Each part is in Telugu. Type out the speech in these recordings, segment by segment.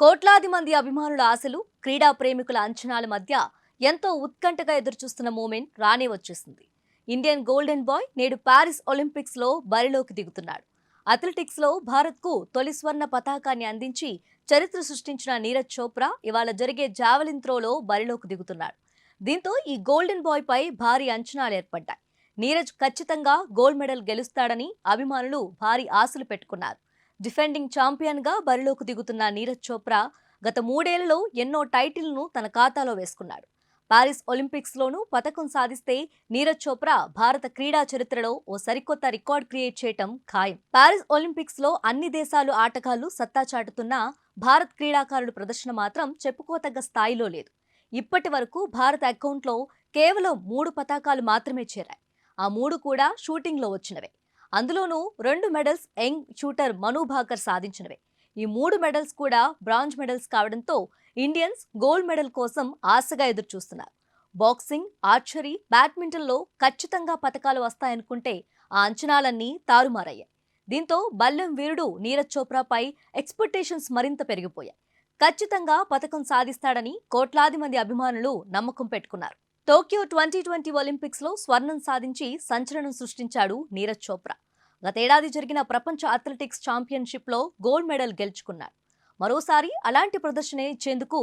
కోట్లాది మంది అభిమానుల ఆశలు క్రీడా ప్రేమికుల అంచనాల మధ్య ఎంతో ఉత్కంఠగా ఎదురుచూస్తున్న మూమెంట్ రానే వచ్చేసింది. ఇండియన్ గోల్డెన్ బాయ్ నేడు పారిస్ ఒలింపిక్స్లో బరిలోకి దిగుతున్నాడు. అథ్లెటిక్స్లో భారత్కు తొలి స్వర్ణ పతాకాన్ని అందించి చరిత్ర సృష్టించిన నీరజ్ చోప్రా ఇవాళ జరిగే జావెలిన్ త్రోలో బరిలోకి దిగుతున్నాడు. దీంతో ఈ గోల్డెన్ బాయ్ పై భారీ అంచనాలు ఏర్పడ్డాయి. నీరజ్ ఖచ్చితంగా గోల్డ్ మెడల్ గెలుస్తాడని అభిమానులు భారీ ఆశలు పెట్టుకున్నారు. డిఫెండింగ్ ఛాంపియన్గా బరిలోకి దిగుతున్న నీరజ్ చోప్రా గత మూడేళ్ళలో ఎన్నో టైటిల్ను తన ఖాతాలో వేసుకున్నాడు. పారిస్ ఒలింపిక్స్లోనూ పథకం సాధిస్తే నీరజ్ చోప్రా భారత క్రీడా చరిత్రలో ఓ సరికొత్త రికార్డ్ క్రియేట్ చేయటం ఖాయం. పారిస్ ఒలింపిక్స్లో అన్ని దేశాలు ఆటగాళ్ళు సత్తా చాటుతున్నా భారత్ క్రీడాకారుల ప్రదర్శన మాత్రం చెప్పుకోతగ్గ స్థాయిలో లేదు. ఇప్పటి వరకు భారత అకౌంట్లో కేవలం మూడు పతాకాలు మాత్రమే చేరాయి. ఆ మూడు కూడా షూటింగ్లో వచ్చినవే. అందులోనూ రెండు medals young shooter Manu Bhaker సాధించినవే. ఈ మూడు మెడల్స్ కూడా బ్రాంజ్ మెడల్స్ కావడంతో ఇండియన్స్ గోల్డ్ మెడల్ కోసం ఆశగా ఎదురుచూస్తున్నారు. బాక్సింగ్ ఆర్చరీ బ్యాడ్మింటన్లో ఖచ్చితంగా పథకాలు వస్తాయనుకుంటే ఆ అంచనాలన్నీ తారుమారయ్యాయి. దీంతో బల్లెం వీరుడు నీరజ్ చోప్రాపై ఎక్స్పెక్టేషన్స్ మరింత పెరిగిపోయాయి. ఖచ్చితంగా పథకం సాధిస్తాడని కోట్లాది మంది అభిమానులు నమ్మకం పెట్టుకున్నారు. టోక్యో ట్వంటీ ట్వంటీ ఒలింపిక్స్లో స్వర్ణం సాధించి సంచలనం సృష్టించాడు నీరజ్ చోప్రా. గతేడాది జరిగిన ప్రపంచ అథ్లెటిక్స్ ఛాంపియన్షిప్లో గోల్డ్ మెడల్ గెలుచుకున్నాడు. మరోసారి అలాంటి ప్రదర్శన ఇచ్చేందుకు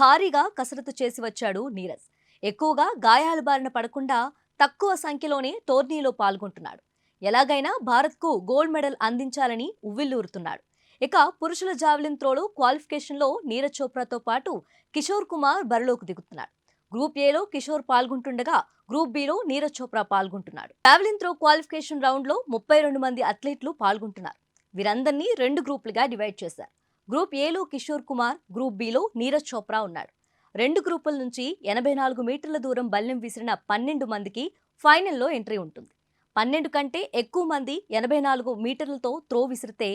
భారీగా కసరత్తు చేసి వచ్చాడు నీరజ్. ఎక్కువగా గాయాల బారిన పడకుండా తక్కువ సంఖ్యలోనే టోర్నీలో పాల్గొంటున్నాడు. ఎలాగైనా భారత్కు గోల్డ్ మెడల్ అందించాలని ఉవ్విల్లూరుతున్నాడు ఇక పురుషుల జావెలిన్ త్రోలో క్వాలిఫికేషన్లో నీరజ్ చోప్రాతో పాటు కిషోర్ కుమార్ బరిలోకి దిగుతున్నాడు. గ్రూప్ ఏలో కిషోర్ పాల్గొంటుండగా గ్రూప్ బిలో నీరజ్ చోప్రా పాల్గొంటున్నాడు. జావెలిన్ త్రో క్వాలిఫికేషన్ రౌండ్లో ముప్పై రెండు మంది అథ్లెట్లు పాల్గొంటున్నారు. వీరందరినీ రెండు గ్రూపులుగా డివైడ్ చేశారు. గ్రూప్ ఏలో కిషోర్ కుమార్ గ్రూప్ బిలో నీరజ్ చోప్రా ఉన్నాడు రెండు గ్రూపుల నుంచి ఎనభై నాలుగు మీటర్ల దూరం బల్లెం విసిరిన పన్నెండు మందికి ఫైనల్లో ఎంట్రీ ఉంటుంది. పన్నెండు కంటే ఎక్కువ మంది ఎనభై నాలుగు మీటర్లతో త్రో విసిరితే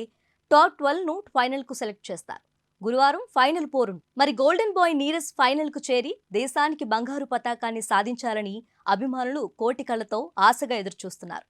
టాప్ ట్వెల్వ్ను ఫైనల్కు సెలెక్ట్ చేస్తారు. గురువారం ఫైనల్ పోరును. మరి గోల్డెన్ బాయ్ నీరజ్ ఫైనల్కు చేరి దేశానికి బంగారు పతాకాన్ని సాధించాలని అభిమానులు కోటి కళ్ళతో ఆశగా ఎదురుచూస్తున్నారు.